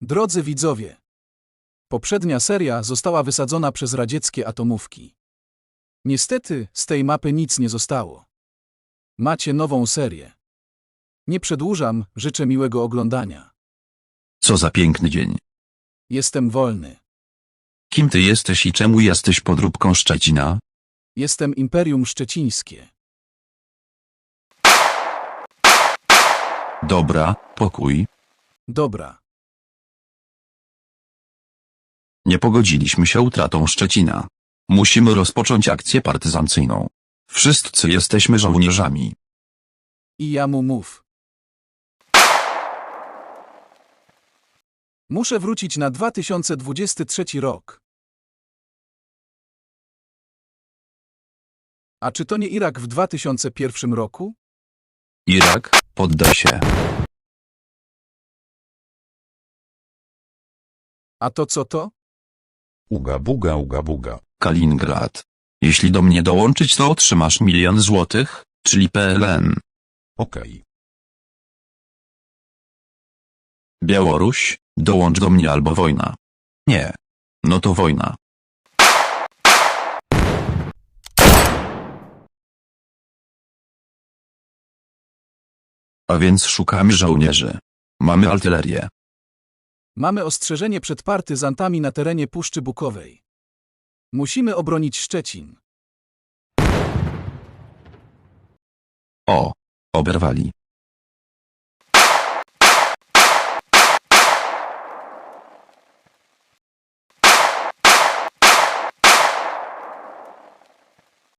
Drodzy widzowie, poprzednia seria została wysadzona przez radzieckie atomówki. Niestety z tej mapy nic nie zostało. Macie nową serię. Nie przedłużam, życzę miłego oglądania. Co za piękny dzień. Jestem wolny. Kim ty jesteś i czemu jesteś podróbką Szczecina? Jestem Imperium Szczecińskie. Dobra, pokój. Dobra, Nie pogodziliśmy się utratą Szczecina. Musimy rozpocząć akcję partyzancyjną. Wszyscy jesteśmy żołnierzami. i ja mu mów. Muszę wrócić na 2023 rok. A czy to nie Irak w 2001 roku? Irak, poddaj się. A to co to? Uga buga uga buga. Kaliningrad. Jeśli do mnie dołączyć to otrzymasz milion złotych, czyli PLN. Okej. Białoruś, dołącz do mnie albo wojna. Nie. No to wojna. A więc szukamy żołnierzy. Mamy artylerię. Mamy ostrzeżenie przed partyzantami na terenie Puszczy Bukowej. Musimy obronić Szczecin. O. Oberwali.